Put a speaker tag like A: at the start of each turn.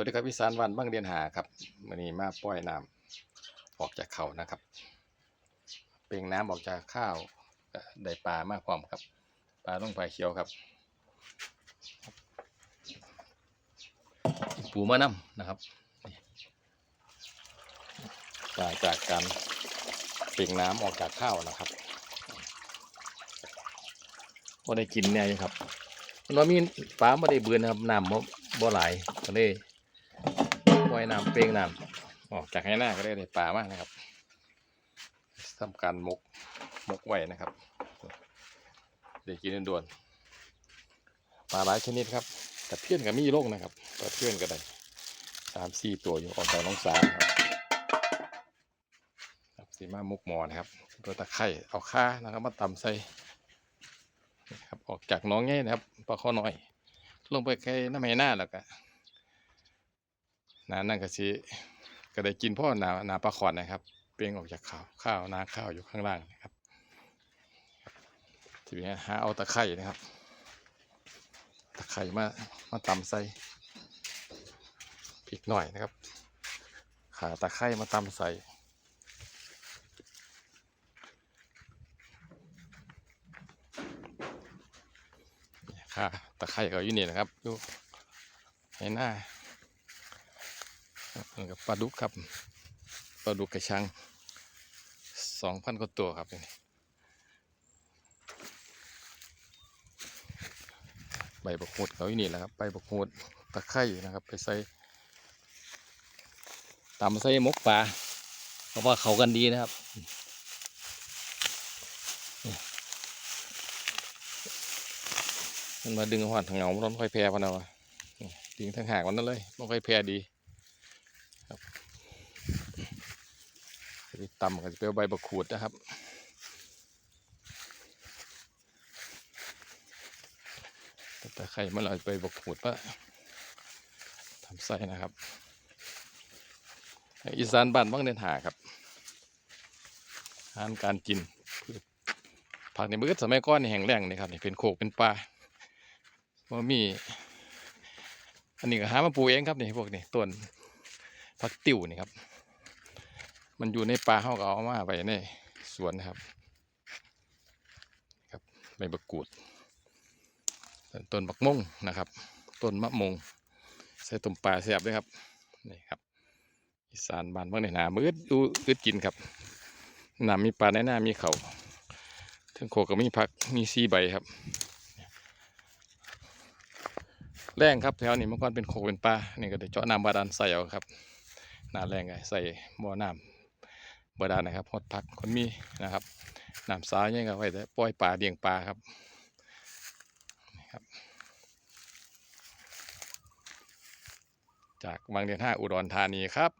A: วัสดีครับพิสานวันบ้างเรียนหาครับวันนี้มาปล่อยน้ำออกจากเขานะครับ เปล่งน้ำออกจากข้าวได้ปลามากความครับ ปลาต้องปลาเขียวครับปูมะน้ำนะครับปลาจากการเปล่งน้ำออกจากข้าวนะครับก็ได้กินเนี่ยครับมันมีปลาไม่ได้เบือนะครับน้ำบ่บ่หลายก็เลย อยน้ำเปลงน้ำออกจากให้หน้าก็ได้ได้ปลามากนะครับทำการมกมกไว้นะครับเดี๋ยวกินด่วนปลาหลายชนิดครับแต่เพื่อนกับมีโรคนะครับแต่เพื่อนก็ได้สามสี่ตัวอยู่ออกจากน้องสาครับครับสีมามุกหมอนะครับตัวตะไคร่เอาค่านะครับมาตำใส่ครับออกจากน้องง่ายนะครับปลาข้อน้อย ลงไปใกล้น้ำไหหน้าแล้วก็ นานั่นก็สิก็ได้กินพ่อหนาหนาปลาขอดนะครับ เปลียงออกจากข้าวข้าวนาข้าวอยู่ข้างล่างนะครับทีนี้หาเอาตะไคร่นะครับ ตะไคร่มามาตำใส่พริกหน่อยนะครับ ขาตะไคร่มาตำใส่ค่ะตะไคร่ก็อยู่นี่นะครับดูให้หน้า นี่กับปลาดุกครับปลาดุกกระชังสองพันกว่าตัวครับนี่ใบบกหดเขาอยู่นี่แหละครับใบบกหดตะไคร่นะครับ ไปใส่ตำใส่มกปลาเพราะว่าเขากันดีนะครับมันมาดึงหอดทางเหงามันต้องค่อยแพร่พันเอาวะดึงทางหางมันนั่นเลยต้องค่อยแพร่ดี ครับไปตำก็จะเป็นใบบักขูดนะครับแต่ไข่มันเราไปบักขูดปะทำไส้นะครับ อีสานบ้านบ้างเดินหาครับอาหารการกินผักในมือสมัยก้อนแห่งแรงนี่ครับนี่เป็นโคกเป็นปลาว่ามี อันนี้ก็หามาปลูกเองครับนี่พวกนี้ต้น ผักติ๋วนี่ครับ มันอยู่ในป่าเขาก็เอามาไว้ในสวนนะครับ ครับใบบักกูด ต้นบักมงนะครับ ต้นมะมงใส่ต้มปลาแซ่บด้วยครับนี่ครับอีสานบ้านบางในหนามืดดูอึดกินครับหนามีปลาในหน้ามีเขาถึงโคกก็มีพักมีซีใบครับแรงครับแถวนี้เมื่อก่อนเป็นโคกเป็นป่านี่ก็ได้เจาะน้ำบาดาลใส่เอาครับ หน้าแรงไงใส่บ่อน้ำบาดาลนะครับฮอดพักคนมีนะครับน้ำสาวยังก็ไว้แต่ปล่อยปลาเลี้ยงปลาครับนี่ครับ จากบางเดือนห้าอุดรธานีครับ